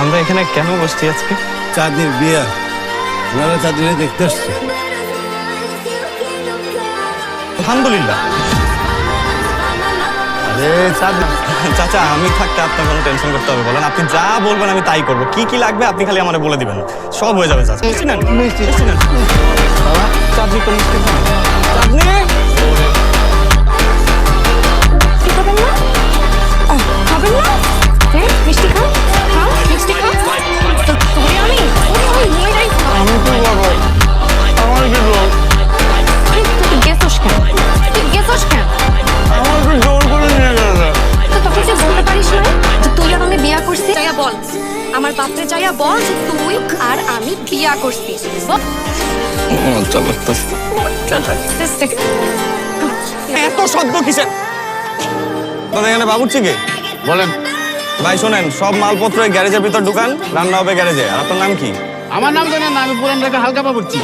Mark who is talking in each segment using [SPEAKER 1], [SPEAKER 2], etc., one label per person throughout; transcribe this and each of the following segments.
[SPEAKER 1] আমরা এখানে কেন বসছি আজকে?
[SPEAKER 2] চাঁদনির বিয়ে। ওনারা চাঁদনি দেখতে আসছে।
[SPEAKER 1] আলহামদুলিল্লাহ।
[SPEAKER 2] আরে চাঁদনি।
[SPEAKER 1] চাচা আমি থাকতে আপনার কোনো টেনশন করতে হবে বলেন। আপনি যা বলবেন আমি তাই করব। কি কি লাগবে আপনি খালি আমারে বলে দিবেন। সব হয়ে যাবে চাচা। মিষ্টি।
[SPEAKER 2] মিষ্টি
[SPEAKER 1] চাঁদনি তো চাঁদনি! আমার
[SPEAKER 3] বাপরে যাইয়া বল যে তুই আর আমি বিয়া করছি.
[SPEAKER 1] এত শব্দ কিসের? তোদের এখানে বাবুর্চি কে?
[SPEAKER 4] বলেন।
[SPEAKER 1] ভাই শোনেন সব মালপত্র গ্যারেজের ভিতর ঢুকান রান্না হবে গ্যারেজে। আর আপনার নাম কি?
[SPEAKER 4] আমার নাম জানেন না আমি পুরান ঢাকা হালকা পাবুচ্ছি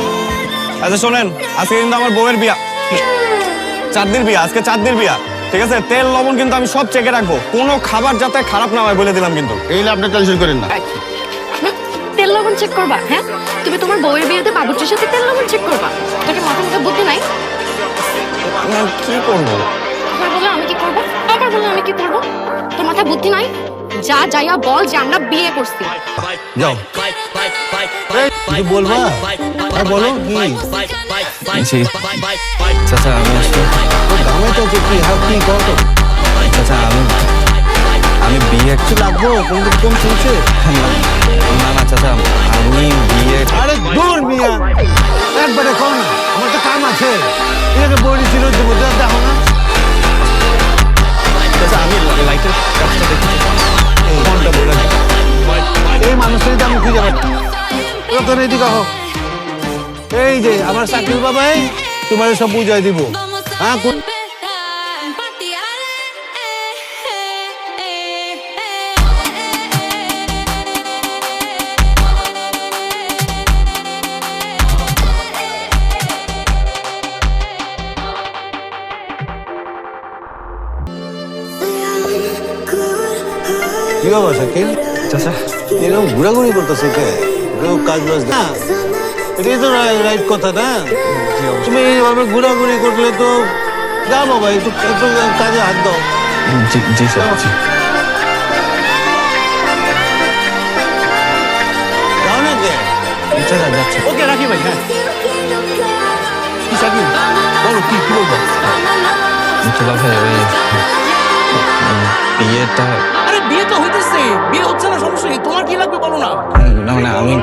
[SPEAKER 1] আচ্ছা শোনেন আজকে কিন্তু আমার বউয়ের বিয়া। চাঁদনির বিয়া আজকে চাঁদনির বিয়া। ঠিক আছে? তেল লবণ কিন্তু আমি সব চেকে রাখব। কোনো খাবার যাতে খারাপ না হয় বলে দিলাম কিন্তু।
[SPEAKER 4] এইলে আপনি টেনশন করেন না।
[SPEAKER 3] তেল লবণ চেক করবা হ্যাঁ? তুমি তোমার বউয়ের বিয়েতে বাবুর্চির সাথে তেল লবণ চেক করবা। তোকে মাথা মাথা বুদ্ধি নাই?
[SPEAKER 1] আমি কি করব?
[SPEAKER 3] আমি কি করব? আবার আমি কি করব? তোর মাথায় বুদ্ধি নাই? যা যাইয়া বল যে আমরা বিয়ে করছি।
[SPEAKER 2] যাও। কিছু বলবা? হ্যাঁ বলো কি?
[SPEAKER 1] জি। চাচা আমি
[SPEAKER 2] কি হ্যাঁ কি কর তো?
[SPEAKER 1] চাচা আমি আমি বিয়ে
[SPEAKER 2] কিছু লাগবো? কোন কম চলছে
[SPEAKER 1] না না চাচা আমি বিয়ে
[SPEAKER 2] আরে দূর মিয়া। একবারে কম আমার তো কাম আছে। এটাকে বলি ছিল যে বোঝা দেখো না। তোর এদিকে হোক এই যে আমার চাকরির বাবাই তোমার সব বুঝাই দিব হ্যাঁ কোন কি বাবা শাকিল
[SPEAKER 1] চাচা
[SPEAKER 2] এরকম ঘোরাঘুরি করতেছে কে কেউ কাজ বাজ না। এটাই তো রাইট কথা না? তুমি এইভাবে ঘোরাঘুরি করলে তো যা বাবা একটু একটু কাজে হাত দাও।
[SPEAKER 1] জি জি স্যার জি।
[SPEAKER 2] যাও না কে?
[SPEAKER 1] যাচ্ছে।
[SPEAKER 4] ওকে রাখি ভাই হ্যাঁ।
[SPEAKER 2] কি শাকিল বলো কি কি বলব?
[SPEAKER 1] তোলা ভাই ওই বিয়েটা
[SPEAKER 5] লাগবে বলো না
[SPEAKER 1] না না আমি